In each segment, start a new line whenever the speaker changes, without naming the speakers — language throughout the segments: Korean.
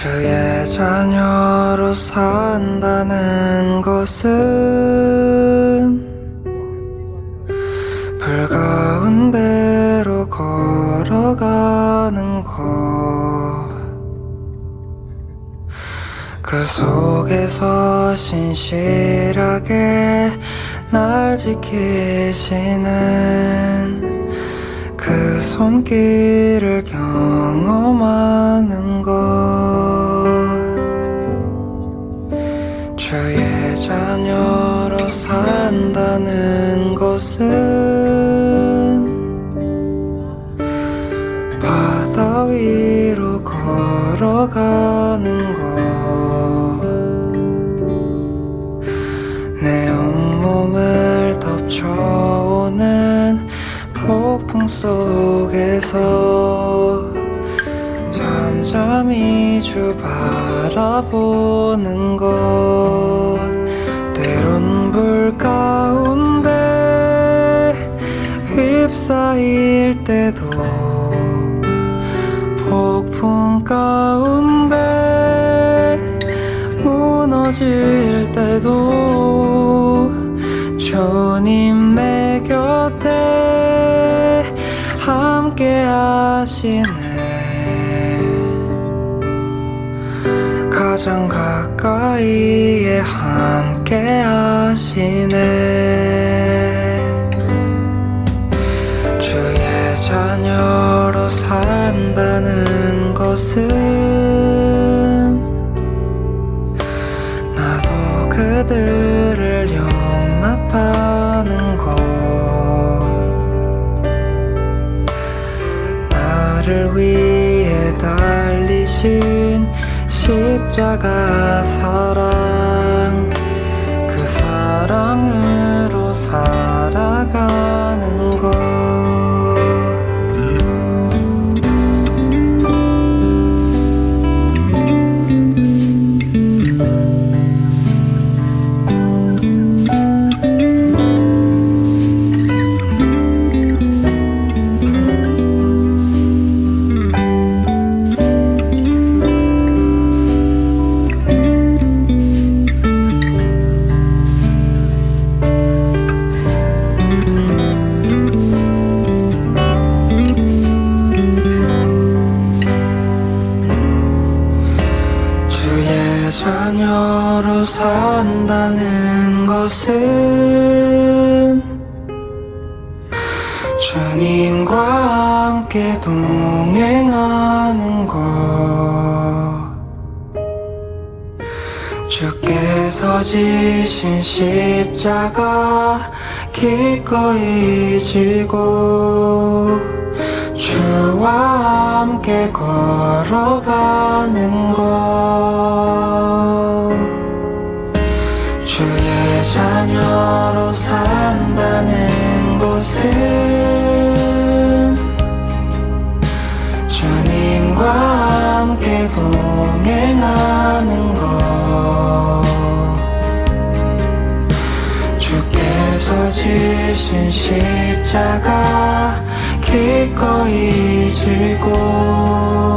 주의 자녀로 산다는 것은 불 가운데로 걸어가는 것. 그 속에서 신실하게 날 지키시는 그 손길을 경험하는 것 것은 바다 위로 걸어가는 것. 내 온몸을 덮쳐오는 폭풍 속에서 잠잠히 주 바라보는 것 휩싸일 때도 폭풍 가운데 무너질 때도 주님 내 곁에 함께 하시네. 가장 가까이에 함께 하시네 자녀로 산다는 것은 나도 그들을 용납하는 것. 나를 위해 달리신 십자가 사랑 산다는 것은 주님과 함께 동행하는 것. 주께서 지신 십자가 기꺼이 지고 주와 함께 걸어가는 것 자녀로 산다는 것은 주님과 함께 동행하는 것. 주께서 지신 십자가 기꺼이 지고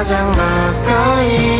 가장 가까이